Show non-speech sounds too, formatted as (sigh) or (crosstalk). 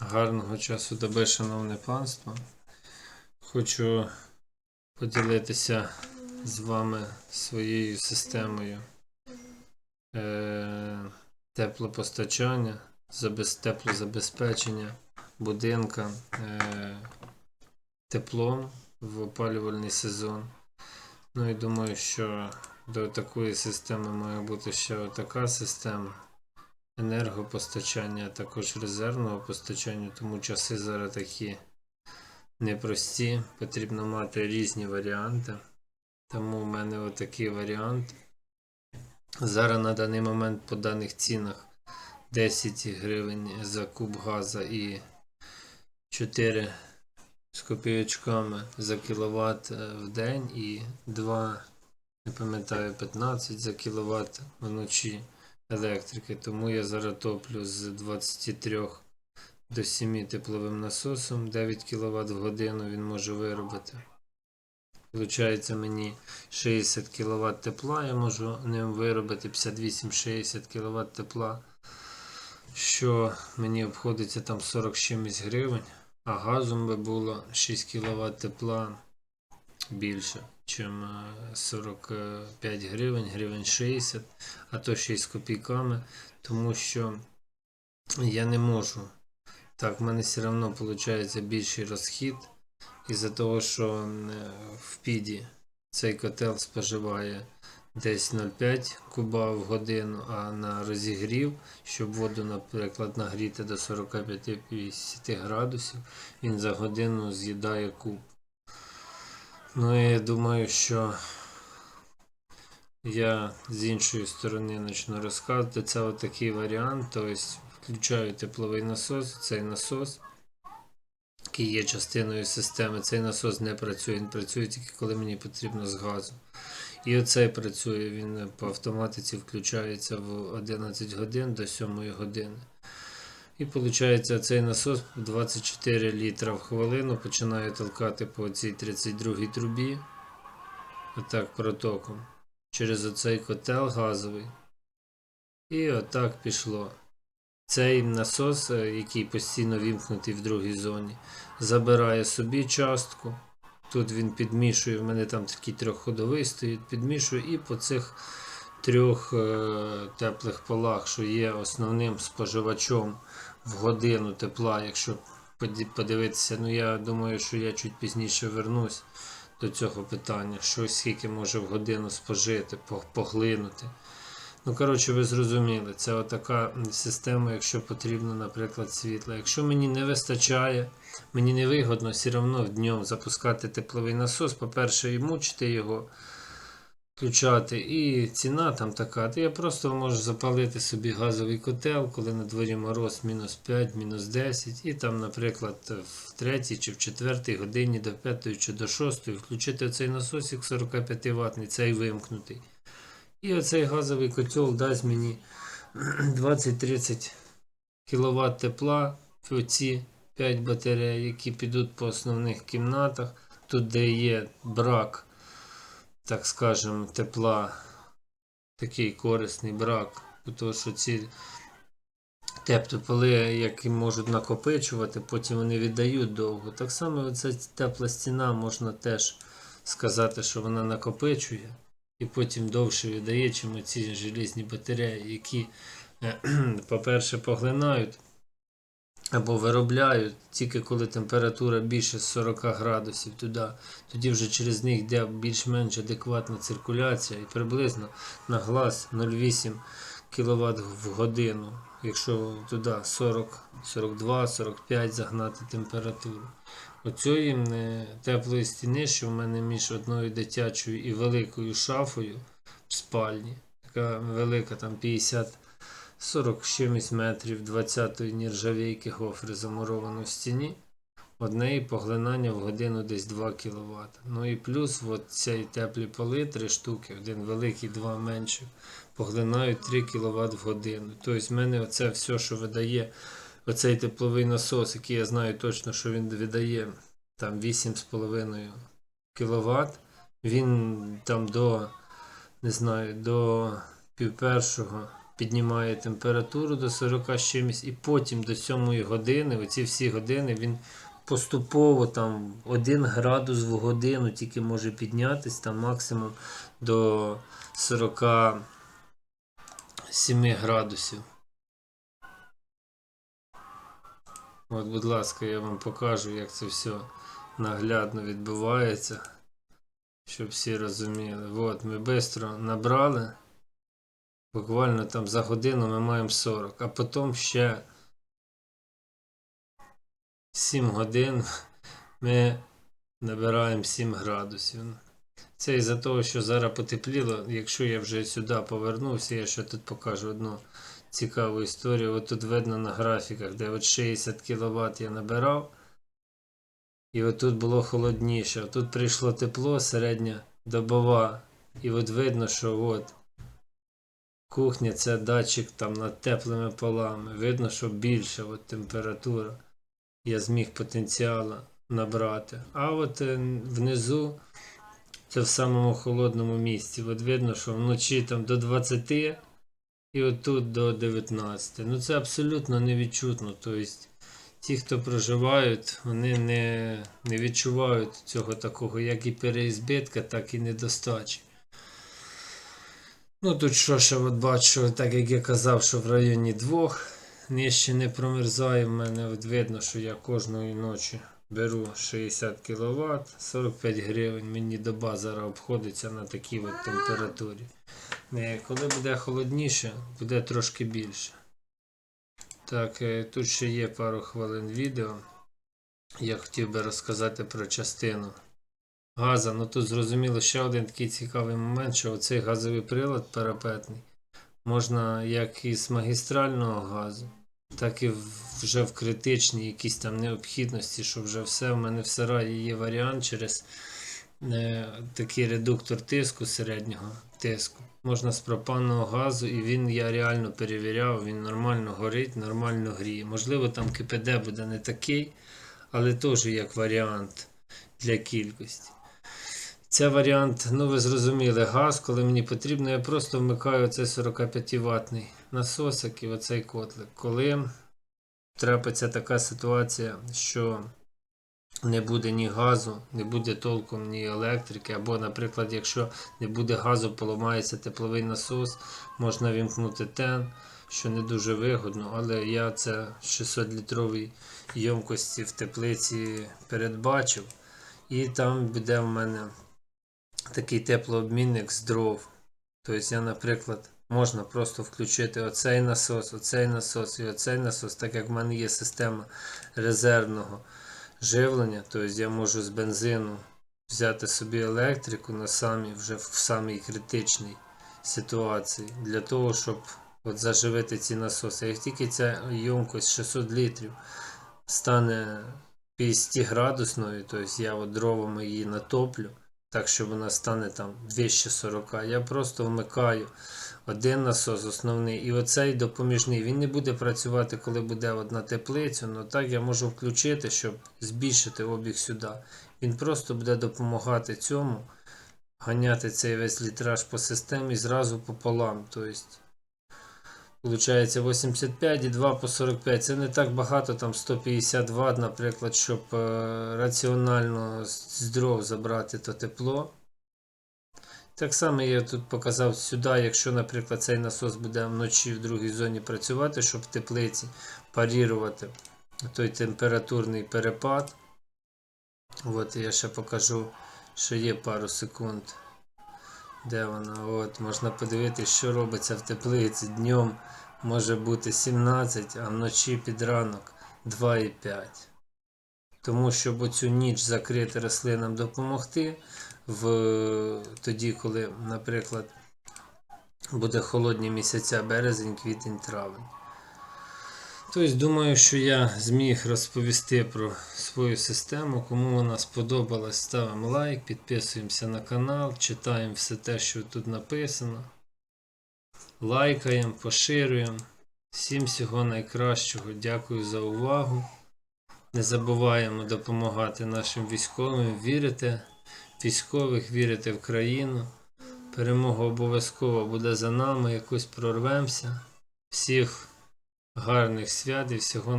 Гарного часу доби, шановне панство. Хочу поділитися з вами своєю системою е- теплопостачання, забез- теплозабезпечення будинка е- теплом в опалювальний сезон. Ну і думаю, що до такої системи має бути ще така система енергопостачання, а також резервного постачання, тому часи зараз такі непрості. Потрібно мати різні варіанти. Тому в мене отакий варіант. Зараз на даний момент по даних цінах 10 гривень за куб газа і 4 з копійочками за кіловат е, в день і 2, не пам'ятаю, 15 за кіловат вночі електрики. Тому я зараз топлю з 23 до 7 тепловим насосом. 9 кВт в годину він може виробити. Получається мені 60 кВт тепла, я можу ним виробити 58-60 кВт тепла, що мені обходиться там 40 чимось гривень, а газом би було 6 кВт тепла більше, чим е, 45 гривень, гривень 60, а то ще й з копійками, тому що я не можу. Так, в мене все одно виходить більший розхід, із-за того, що е, в піді цей котел споживає десь 0,5 куба в годину, а на розігрів, щоб воду, наприклад, нагріти до 45-50 градусів, він за годину з'їдає куб. Ну я думаю, що я з іншої сторони почну розказувати. Це отакий варіант. Тобто включаю тепловий насос, цей насос, який є частиною системи. Цей насос не працює, він працює тільки коли мені потрібно з газу. І оцей працює, він по автоматиці включається в 11 годин до 7 години. І виходить, цей насос 24 літра в хвилину починає толкати по цій 32 трубі. Отак протоком. Через оцей котел газовий. І отак пішло. Цей насос, е, який постійно вімкнутий в другій зоні, забирає собі частку. Тут він підмішує, в мене там такий трьохходовий стоїть, підмішує і по цих трьох е, теплих полах, що є основним споживачом в годину тепла, якщо подивитися, ну я думаю, що я чуть пізніше вернусь до цього питання, що скільки може в годину спожити, поглинути. Ну, коротше, ви зрозуміли, це отака система, якщо потрібно, наприклад, світло. Якщо мені не вистачає, мені не вигодно все одно днем запускати тепловий насос, по-перше, і мучити його, включати, і ціна там така, то я просто можу запалити собі газовий котел, коли на дворі мороз мінус 5, мінус 10, і там, наприклад, в 3 чи в 4 годині до 5 чи до 6 включити цей насосик 45 ватний, цей вимкнутий. І оцей газовий котел дасть мені (clears throat) 20-30 кВт тепла в ці 5 батарей, які підуть по основних кімнатах, тут де є брак, так скажем, тепла, такий корисний брак, тому що ці теплополи, які можуть накопичувати, потім вони віддають довго. Так само ця тепла стіна можна теж сказати, що вона накопичує і потім довше віддає, чим ці желізні батареї, які, е, (clears throat) по-перше, поглинають або виробляють тільки коли температура більше 40 градусів туди, тоді вже через них йде більш-менш адекватна циркуляція і приблизно на глаз 0,8 кВт в годину, якщо туди 40, 42, 45 загнати температуру. Оцієї е, теплої стіни, що в мене між одною дитячою і великою шафою в спальні, така велика, там 50 40 з чимось метрів 20-ї нержавійки гофри замуровано в стіні. Одне поглинання в годину десь 2 кВт. Ну і плюс от ці теплі поли, три штуки, один великий, два менші, поглинають 3 кВт в годину. Тобто в мене оце все, що видає оцей тепловий насос, який я знаю точно, що він видає там 8,5 кВт, він там до, не знаю, до пів першого піднімає температуру до 40 з чимось, і потім до 7 години, оці всі години він поступово там 1 градус в годину тільки може піднятись, там максимум до 47 градусів. От, будь ласка, я вам покажу, як це все наглядно відбувається, щоб всі розуміли. От, ми швидко набрали. Буквально там за годину ми маємо 40, а потім ще 7 годин ми набираємо 7 градусів. Це із-за того, що зараз потепліло. Якщо я вже сюди повернувся, я ще тут покажу одну цікаву історію. От тут видно на графіках, де от 60 кВт я набирав. І от тут було холодніше. Тут прийшло тепло, середня добова. І от видно, що от кухня це датчик там над теплими полами. Видно, що більша от температура. Я зміг потенціала набрати. А от е, внизу це в самому холодному місці. От видно, що вночі там до 20 і отут до 19. Ну це абсолютно невідчутно. Тобто ті, хто проживають, вони не, не відчувають цього такого, як і переізбитка, так і недостачі. Ну тут що ще от бачу, так як я казав, що в районі двох нижче не промерзає. В мене от видно, що я кожної ночі беру 60 кВт, 45 гривень. Мені доба зараз обходиться на такій от температурі. Е, Коли буде холодніше, буде трошки більше. Так, е, тут ще є пару хвилин відео. Я хотів би розказати про частину газа. Ну тут зрозуміло ще один такий цікавий момент, що оцей газовий прилад парапетний можна як із магістрального газу, так і вже в критичній якісь там необхідності, що вже все в мене в сараї є варіант через е, такий редуктор тиску середнього тиску. Можна з пропанного газу, і він я реально перевіряв, він нормально горить, нормально гріє. Можливо, там КПД буде не такий, але теж як варіант для кількості. Це варіант, ну ви зрозуміли, газ, коли мені потрібно, я просто вмикаю цей 45 ватний насосик і оцей котлик. Коли трапиться така ситуація, що не буде ні газу, не буде толком ні електрики, або, наприклад, якщо не буде газу, поламається тепловий насос, можна вімкнути тен, що не дуже вигодно, але я це 600-літровій ємкості в теплиці передбачив. І там буде в мене такий теплообмінник з дров. Тобто я, наприклад, можна просто включити оцей насос, оцей насос і оцей насос, так як в мене є система резервного живлення, тобто я можу з бензину взяти собі електрику на самі, вже в самій критичній ситуації, для того, щоб от заживити ці насоси. Як тільки ця ємкость 600 літрів стане 50 градусною, тобто я от дровами її натоплю, так що вона стане там 240. Я просто вмикаю один насос основний і оцей допоміжний. Він не буде працювати, коли буде одна теплиця, але так я можу включити, щоб збільшити обіг сюди. Він просто буде допомагати цьому ганяти цей весь літраж по системі зразу пополам. Тобто, Получається 85 і 2 по 45. Це не так багато, там 150 Вт, наприклад, щоб е, раціонально з дров забрати то тепло. Так само я тут показав сюди, якщо, наприклад, цей насос буде вночі в другій зоні працювати, щоб в теплиці парірувати той температурний перепад. От я ще покажу, що є пару секунд. Де вона? От, можна подивитися, що робиться в теплиці. Днем може бути 17, а вночі під ранок 2,5. Тому щоб оцю ніч закрити рослинам допомогти, в, тоді, коли, наприклад, буде холодні місяця березень, квітень, травень. Тобто, думаю, що я зміг розповісти про свою систему. Кому вона сподобалась, ставимо лайк, підписуємося на канал, читаємо все те, що тут написано. Лайкаємо, поширюємо. Всім всього найкращого. Дякую за увагу. Не забуваємо допомагати нашим військовим, вірити в військових, вірити в країну. Перемога обов'язково буде за нами, якось прорвемося. Всіх гарних свят і всього